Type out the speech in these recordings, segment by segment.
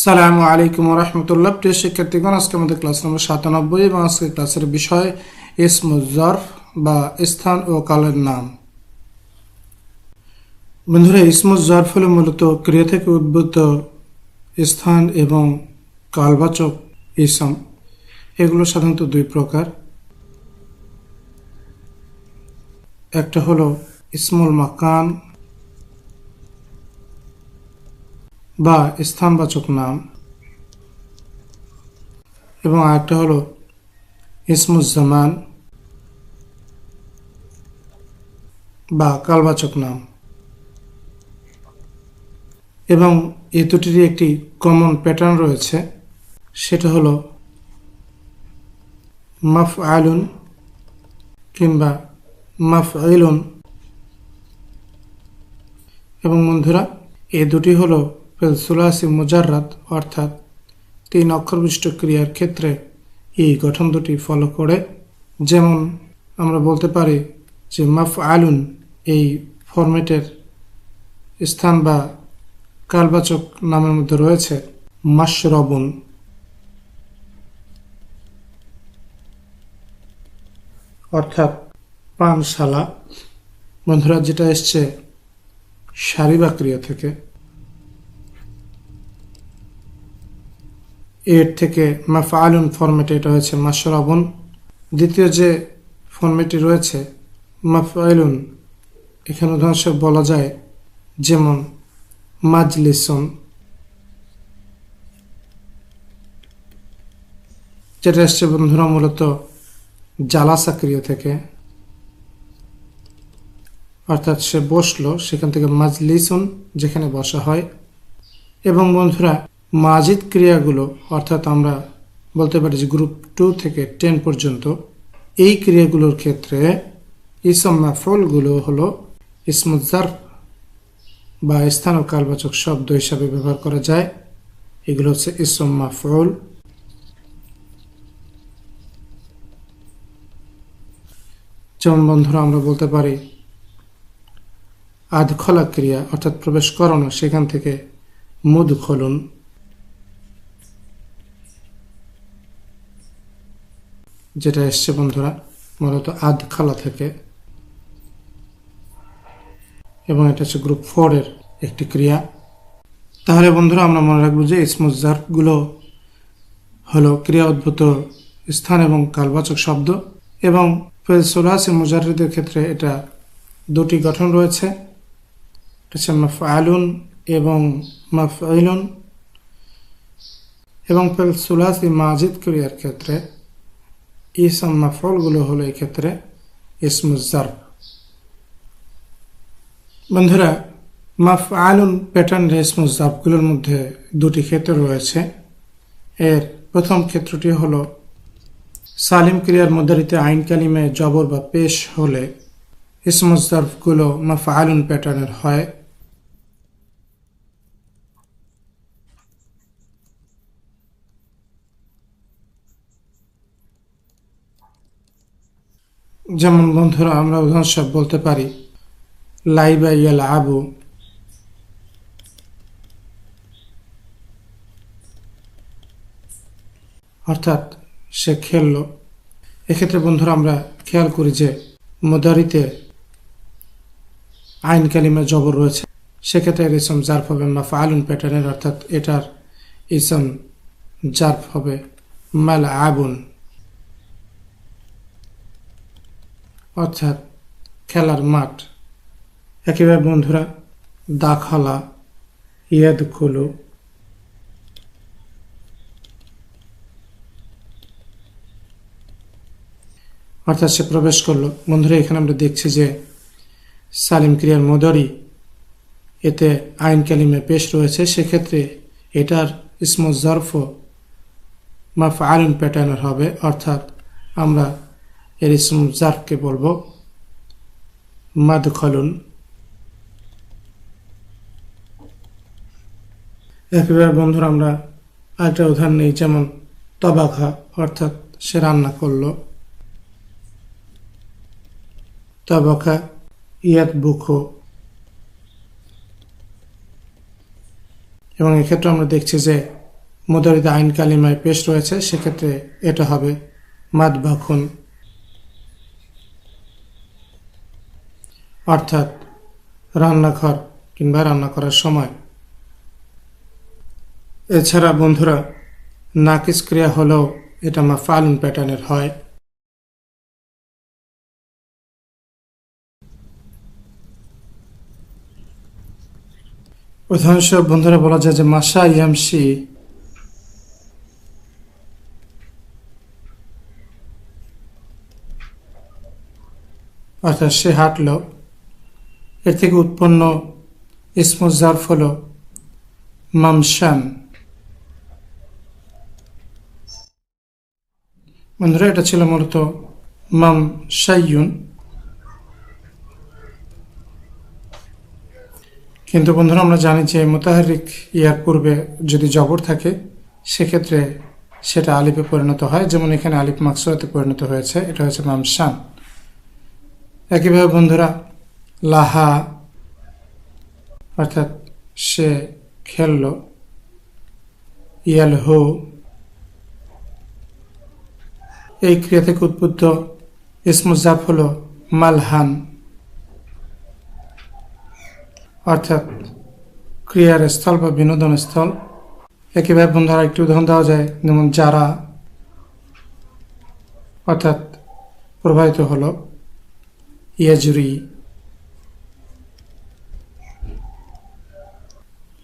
সালামু আলাইকুম রহমতুল্লাহ। প্রিয় শিক্ষার্থীগণ, আজকে আমাদের ক্লাস নম্বর সাতানব্বই এবং আজকের ক্লাসের বিষয় ইসমুজ্জরফ বা স্থান ও কালের নাম। বন্ধুরা ইসমুজ্জরফ হলো মূলত ক্রিয়া থেকে উদ্ভূত স্থান এবং কালবাচক ইসম। এগুলো সাধারণত দুই প্রকার। একটা হলো ইসমুল মাকান বা স্থানবাচক নাম। এবং আরেকটা হলো ইসমুজ্জামান বা কালবাচক নাম। এবং এ দুটিরই একটি কমন প্যাটার্ন রয়েছে, সেটা হলো মাফ আলুন কিংবা মাফ আইলুন এবং বন্ধুরা এ দুটি হলো সুলাসি মুজাররাত অর্থাৎ তিন অক্ষরবিষ্ট ক্রিয়ার ক্ষেত্রে এই গঠন দুটি ফলো করে। যেমন আমরা বলতে পারি যে মাফ আলুন এই ফরম্যাটের স্থান বা কালবাচক নামের মধ্যে রয়েছে মাশরবুন। অর্থাৎ পানশালা। বন্ধুরা, যেটা এসছে সারি বা ক্রিয়া থেকে এর থেকে মাফআলুন ফরম্যাটে এটা হয়েছে মাশরাবুন। দ্বিতীয় যে ফরম্যাটটি রয়েছে, মাফআলুন, এখানে উদাহরণস্বরূপ বলা যায় যেমন মাজলিসন, যেটা এসছে বন্ধুরা মূলত জালাসা ক্রিয়া থেকে। অর্থাৎ সে বসল, সেখান থেকে মাজলিসুন যেখানে বসা হয়। এবং বন্ধুরা মাজিদ ক্রিয়াগুলো, অর্থাৎ আমরা বলতে পারি যে গ্রুপ টু থেকে টেন পর্যন্ত, এই ক্রিয়াগুলোর ক্ষেত্রে ইসম মাফলগুলো হলো ইসমুজার বা স্থান কালবাচক শব্দ হিসাবে ব্যবহার করা যায়। এগুলো হচ্ছে ইসম মাফল যেমন বন্ধুরা, আমরা বলতে পারি আধখলা ক্রিয়া, অর্থাৎ প্রবেশ করানো সেখান থেকে মুদ খলুন যেটা এসছে বন্ধুরা, মূলত আধখালা থেকে। এবং এটা হচ্ছে গ্রুপ ফোর এর একটি ক্রিয়া। তাহলে বন্ধুরা, আমরা মনে রাখব যে ইসমুজারগুলো হলো ক্রিয়া উদ্ভূত স্থান এবং কালবাচক শব্দ। এবং সোলাসি মুজারিদের ক্ষেত্রে এটা দুটি গঠন রয়েছে। এটা হচ্ছে মাফআলুন এবং মাফআইলুন। এবং সুলাসি মাজিদ ক্রিয়ার ক্ষেত্রে ইসম মাফলগুলো হলো এক্ষেত্রে ইসমুজার বন্ধুরা মাফ আলুন প্যাটার্ন ইসমুজারগুলোর মধ্যে দুটি ক্ষেত্র রয়েছে। এর প্রথম ক্ষেত্রটি হলো, সালিম ক্রিয়ার মধ্যে আইন কালিমে জবর বা পেশ হলে ইসমুজারফগুলো মাফ আলুন প্যাটার্নের হয়। যেমন বন্ধুরা আমরা উদাহরণস্বরূপ বলতে পারি, লাইবা ইয়াল আবু। অর্থাৎ সে খেলল। এক্ষেত্রে বন্ধুরা আমরা খেয়াল করি যে মোদারিতে আইন কালিমা জবর রয়েছে। সেক্ষেত্রে এর ইসম জার্ফ হবে মাফা আলুন প্যাটার্নের, অর্থাৎ এটার ইসম জার্ফ হবে মাল আবুন। অর্থাৎ খেলার মাঠ। একেবারে বন্ধুরা, দাখালা ইয়াদ খুলু অর্থাৎ সে প্রবেশ করল। বন্ধুরা, এখানে আমরা দেখছি যে সালিম ক্রিয়ার মদরি এতে আইন কালিমে পেশ রয়েছে। সেক্ষেত্রে এটার ইসমো জরফ মাফ আলিন প্যাটার্নের হবে। অর্থাৎ আমরা এর ইসম জারফকে বলব। মাদ খলুন একেবারে বন্ধুরা, আমরা আরেকটা উদাহরণ নেই, যেমন তবাখা, অর্থাৎ সে রান্না করল। তবাখা ইয়াত বুখো। এবং এক্ষেত্রে আমরা দেখছি যে মুদারিতে আইন কালিমায় পেশ রয়েছে, সেক্ষেত্রে এটা হবে মাদ অর্থাৎ রান্নাঘর কিংবা রান্না করার সময়। এছাড়া বন্ধুরা, নাকিস ক্রিয়া হলেও এটা মা ফালুন প্যাটার্নের হয়। উদাহরণস্বরূপ বন্ধুরা বলা যায় যে মাসা ইয়ামসি অর্থাৎ সে হাঁটল। এর থেকে উৎপন্ন ইসমুজার্ফ হল মামশান। বন্ধুরা, এটা ছিল মূলত মাম সাইয়ুন কিন্তু বন্ধুরা, আমরা জানি যে মোতাহারিক ইয়ার পূর্বে যদি জবর থাকে, সেক্ষেত্রে সেটা আলিপে পরিণত হয়। যেমন এখানে আলিফ মাকসুরাতে পরিণত হয়েছে, এটা হচ্ছে মামশান। একইভাবে বন্ধুরা লাহা, অর্থাৎ সে খেলল। ইয়াল হো এই ক্রিয়া থেকে উদ্বুদ্ধ ইসমুজাফ হল মালহান। অর্থাৎ ক্রিয়ার স্থল বা বিনোদন স্থল। একইভাবে বন্ধুরা একটি উদাহরণ দেওয়া যায়, যেমন যারা, অর্থাৎ প্রবাহিত হল। ইয়াজুরি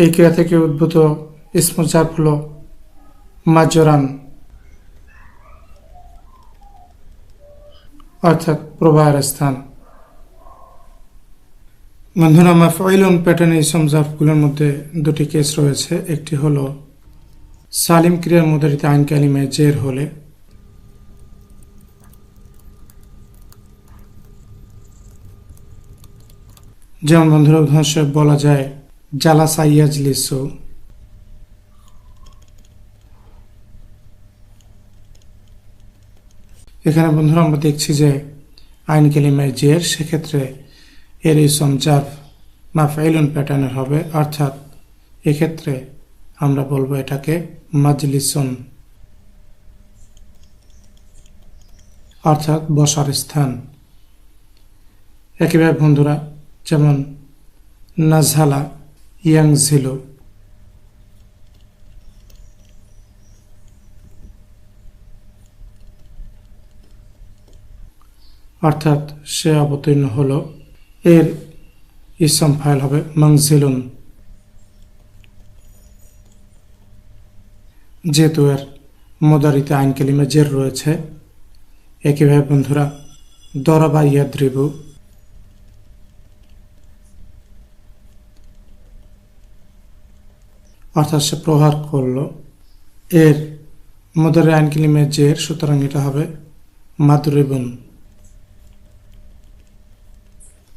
এই ক্রিয়া থেকে উদ্ভূত ইসমুজাব হল মাজরান। অর্থাৎ প্রবাহের স্থান। বন্ধুরা, মাফাইলুন প্যাটার্ন ইসম জার্ফগুলোর মধ্যে দুটি কেস রয়েছে। একটি হল সালিম ক্রিয়ার মুদারিতে আইন কালিমায় জের হলে। যেমন বন্ধুরা উদাহরণস্বরূপ বলা যায় জালা সাইয়াজ লিসু। এখানে বন্ধুরা আমরা দেখছি যে আইন কালিমায় জের, সেক্ষেত্রে এর ইসম জাফ মাফাইলুন প্যাটার্নের হবে। অর্থাৎ এক্ষেত্রে আমরা বলব এটাকে মাজলিসুন। অর্থাৎ বসার স্থান। একইভাবে বন্ধুরা, যেমন নাজহালা ইয়াংঝিল অর্থাৎ সে অবতীর্ণ হলো। এর ইসম ফাইল হবে মাংজিলুন যেহেতু এর মোদারিতে আইন কেলিমে জের রয়েছে, একইভাবে বন্ধুরা, দরাবা ইয়াদ্রিবু অর্থাৎ সে প্রহার করল। এর মদারে আইন কেলিমে জের, সুতরাং এটা হবে মাদুরিবুন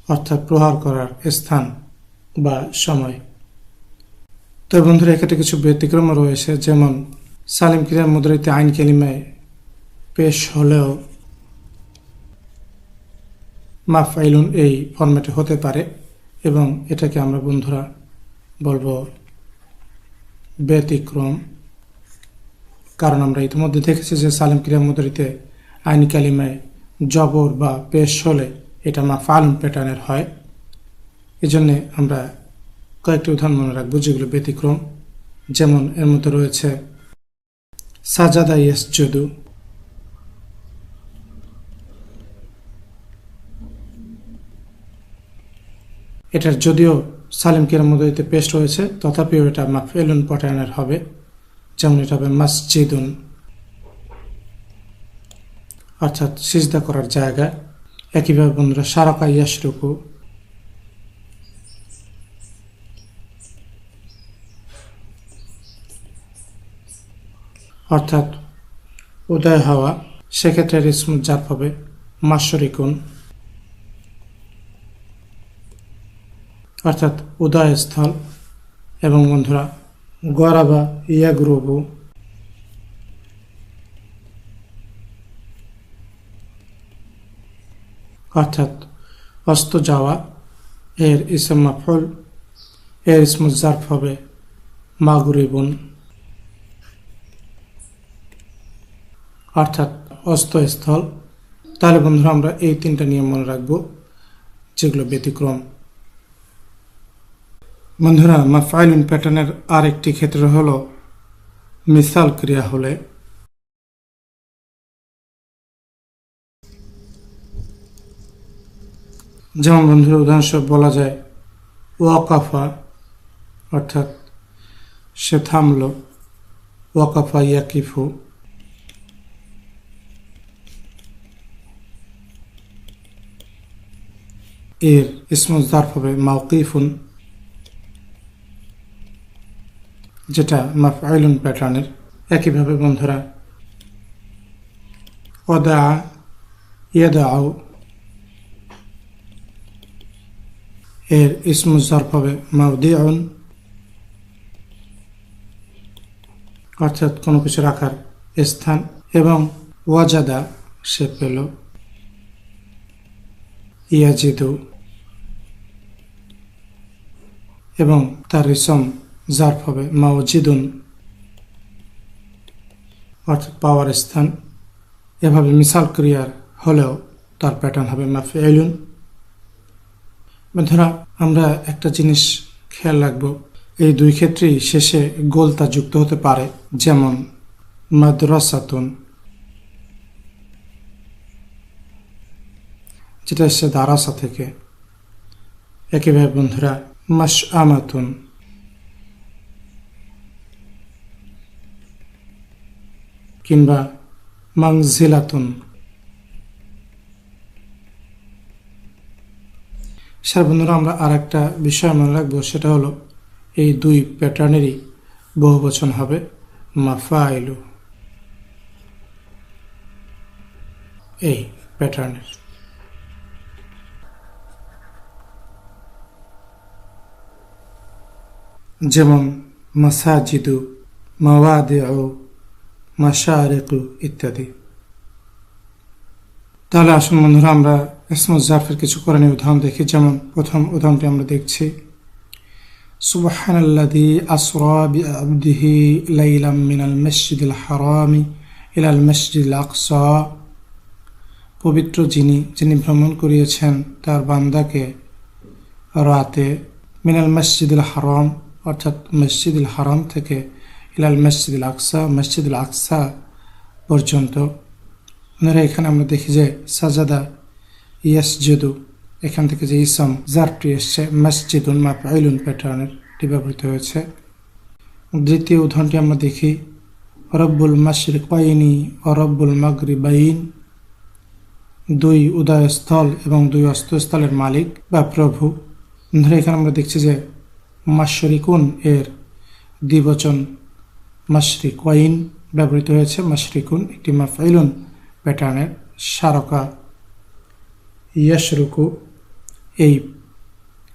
অর্থাৎ প্রহার করার স্থান বা সময়। তো বন্ধুরা এক্ষেত্রে কিছু ব্যতিক্রম রয়েছে। যেমন সালিম ক্রিয়ার মুদ্রিতে আইন কেলিমায় পেশ হলেও মাফাইলুন এই ফরম্যাটে হতে পারে এবং এটাকে আমরা বন্ধুরা বলব ব্যতিক্রম কারণ আমরা ইতিমধ্যে দেখেছি যে সালিম ক্রিয়া মুদ্রিতে আইন কালিমায় জবর বা পেশ হলে এটা মা ফালুন প্যাটার্নের হয়। এজন্য আমরা কয়েকটি উদাহরণ মনে রাখব যেগুলো ব্যতিক্রম। যেমন এর মধ্যে রয়েছে, সাজাদা ইয়েস যদু এটার যদিও সালিম মধ্যে পেস্ট রয়েছে তথাপিও এটা মাফেলুন প্যাটার্নের হবে। যেমন এটা হবে মসজিদুন। অর্থাৎ সিজদা করার জায়গা। একইভাবে বন্ধুরা, সারাকা ইয়াসরুকু অর্থাৎ উদয় হওয়া, সেক্ষেত্রে রিসমুল জাপ হবে মাসরিকুন অর্থাৎ উদয়স্থল। এবং বন্ধুরা, গরাবা ইয়াগ্রবু অর্থাৎ অস্ত যাওয়া, এর ইসম মাফল এর ইসমুজার্ফ হবে মাগুরিবুন অর্থাৎ অস্তস্থল। তাহলে বন্ধুরা, আমরা এই তিনটা নিয়ম মনে রাখব, যেগুলো ব্যতিক্রম। বন্ধুরা মাফাইলুন প্যাটার্নের আরেকটি ক্ষেত্র হল মিসাল ক্রিয়া হলে। যেমন বন্ধুরা, উদাহরণস্বরূপ বলা যায়, ওয়াকাফা, অর্থাৎ সে থামল, ওয়াকাফা ইয়াকিফু। এর ইসমুল জারফ হবে মাউকিফুন যেটা মাফ আইলুন প্যাটার্নের একইভাবে বন্ধুরা। ওদা ইয়াদাও এর ইসমুল জারফ হবে মাউদিউন। অর্থাৎ কোনো কিছু রাখার স্থান এবং ওয়াজাদা সে পেল। ইয়াজিদু এবং তার রিসম জার্ফ হবে। মাওজিদুন অর্থাৎ পাওয়ার স্থান। এভাবে মিসাল ক্রিয়ার হলেও তার প্যাটার্ন হবে মাফিয়াইলুন বন্ধুরা, আমরা একটা জিনিস খেয়াল রাখব। এই দুই ক্ষেত্রেই শেষে গোলতা যুক্ত হতে পারে, যেমন মাদ্রাসাতুন, যেটা এসছে দারাসা থেকে। একইভাবে বন্ধুরা মাস আমাতুন কিংবা মাংজিলাতুন। স্যার বন্ধুরা, আমরা আর একটা বিষয় মনে রাখব, সেটা হলো এই দুই প্যাটার্নেরই বহু বচন হবে, মাফাইলু। এই প্যাটার্নের। যেমন মাসাজিদু মাওয়াদেউ মাশারেকু ইত্যাদি তাহলে আসুন বন্ধুরা আমরা ইসমুল জাফের কিছু কোরআনী উদাহরণ দেখি যেমন প্রথম উদাহরণটি আমরা দেখছি سبحان الذي أسرى بعبده ليلا من المسجد الحرام إلى المسجد الأقصى পবিত্র যিনি যিনি ভ্রমণ করিয়েছেন তার বান্দাকে রাতে মিনাল মসজিদুল হারাম অর্থাৎ মসজিদুল হারাম থেকে ইলাল মসজিদুল আকসা মসজিদুল আকসা পর্যন্ত। ওনারা এখানে আমরা দেখি যে সাজাদা ইয়াস জেদু এখান থেকে যে ইসম জারটি এসছে, মসজিদুন মা পাইলুন প্যাটার্নের এটি ব্যবহৃত হয়েছে। দ্বিতীয় উদাহরণটি আমরা দেখি, রব্বুল মাশরিক বাইনি ও রব্বুল মাগরিবাইন, দুই উদয়স্থল এবং দুই অস্তস্থলের মালিক বা প্রভু। ধরে এখানে আমরা দেখছি যে মাশরিকুন এর দ্বিবচন মাসরিক ওয়াইন ব্যবহৃত হয়েছে। মাশরিকুন একটি মাফাইলুন প্যাটার্নের সারকা। ইয়াশরুকু এই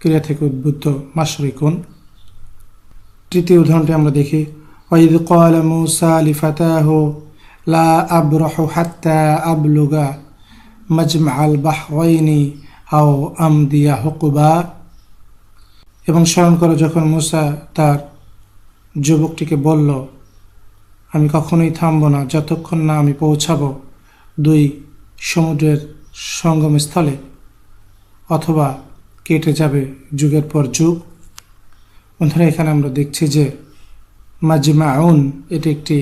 ক্রিয়া থেকে উদ্বুদ্ধ মাশরিকুন। তৃতীয় উদাহরণটি আমরা দেখি। ওয়াইদ কল মুসা লিফাতাহ, লা আব্রহ হাত্তা আবলুগা মজমাল বাহ বাহওয়াইনি আও আমদিয়া হকুবা। এবং স্মরণ করো, যখন মুসা তার যুবকটিকে বলল আমি কখনোই থামব না, যতক্ষণ না আমি পৌঁছাবো দুই সমুদ্রের সঙ্গমস্থলে অথবা কেটে যাবে যুগের পর যুগ। বন্ধুরা, এখানে আমরা দেখছি যে মাজমাউন, এটি একটি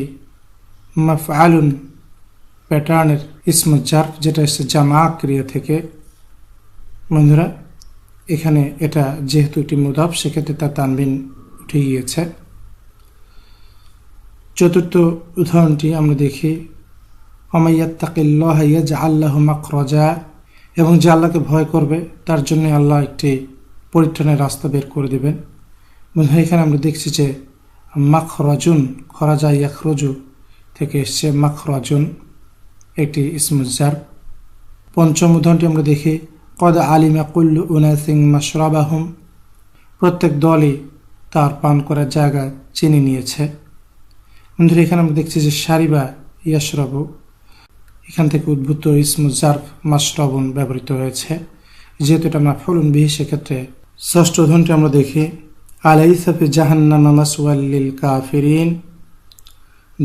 মাফ আলুন প্যাটার্নের ইসমুজার যেটা এসছে জামা ক্রিয়া থেকে। বন্ধুরা, এখানে এটা যেহেতু একটি মুদাব সেক্ষেত্রে তার তানবিন উঠে গিয়েছে। চতুর্থ উদাহরণটি আমরা দেখি অমাইয়াত তাকে অমাইয়াত্তাকিল্লাহ ইয়াজ আল্লাহ মাকরজা এবং যে আল্লাহকে ভয় করবে, তার জন্য আল্লাহ একটি পরিত্রাণের রাস্তা বের করে দেবেন। বন্ধুরা এখানে আমরা দেখছি যে মাখরাজুন, খরাজা ইয়াখরজু থেকে এসছে। মাখরাজুন একটি ইসমুজার পঞ্চম উদাহরণটি আমরা দেখি, কদ আলিমা কুল্লু উনাসিং মাসরাবাহুম প্রত্যেক দলই তার পান করার জায়গা চিনে নিয়েছে। বন্ধুরা, এখানে আমরা দেখছি যে সারিবা ইয়াসরাবু এখান থেকে উদ্ভূত ইসমু জার্ফ মাসরাবুন ব্যবহৃত হয়েছে। যেহেতু এটা মাফলুন বিহি সেক্ষেত্রে ষষ্ঠ উদাহরণটি আমরা দেখি। আলাইসাফি জাহান্নামা মাসওয়াল্লিল কাফিরিন।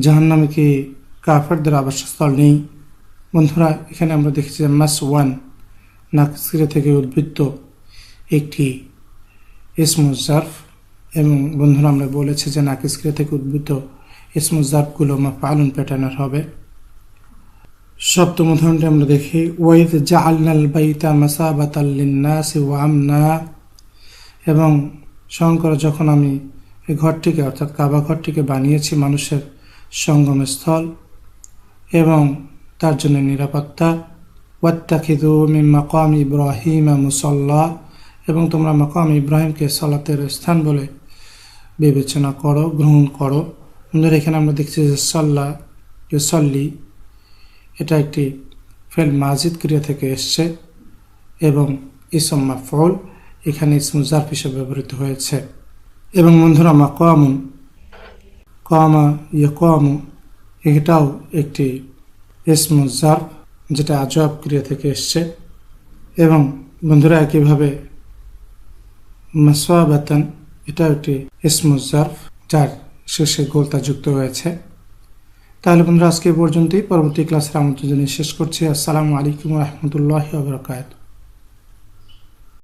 জাহান্নামে কি কাফেরদের আবাসস্থল নেই? বন্ধুরা, এখানে আমরা দেখেছি যে মাস ওয়ান নাকসিরা থেকে উদ্বৃত্ত একটি ইসমুজার্ফ এবং বন্ধুরা, আমরা বলেছি যে নাকিসক্রিয়া থেকে উদ্বৃত্ত ইসমুজার্ফগুলো মা পালন প্যাটার্নের হবে। সপ্তম উদাহরণটি আমরা দেখি, ওয়াইদ জাআলনাল বাইতা মাসাবাতাল লিন্নাসি ওয়া আমনা। এবং শঙ্কর, যখন আমি এই ঘরটিকে, অর্থাৎ কাবা ঘরটিকে বানিয়েছি মানুষের সঙ্গম স্থল এবং তার জন্য নিরাপত্তা ওয়াত্তাখিদু মিন মাকাম ইব্রাহিম মুসল্লা। এবং তোমরা মাকাম ইব্রাহিমকে সালাতের স্থান বলে বিবেচনা করো, গ্রহণ করো। বন্ধুরা এখানে আমরা দেখছি যে সল্লা ইউসল্লি এটা একটি ফেল মাজিদ ক্রিয়া থেকে এসছে এবং ইসম্মা ফল এখানে ইসমুজার্ফ হিসেবে ব্যবহৃত হয়েছে। এবং বন্ধুরা, মা কামুন, কামা ইয়ে কামু, এটাও একটি ইসমুজার্ফ যেটা আজব ক্রিয়া থেকে এসছে। এবং বন্ধুরা, একইভাবে মাসওয়াবাতান, এটাও একটি ইসমুজার্ফ যার শেষে গোলতা যুক্ত হয়েছে। তাহলে বন্ধুরা, আজকে পর্যন্তই। পরবর্তী ক্লাসের আমন্ত্রণ জানিয়ে শেষ করছি। আসসালামু আলাইকুম রহমতুল্লাহ বরকাত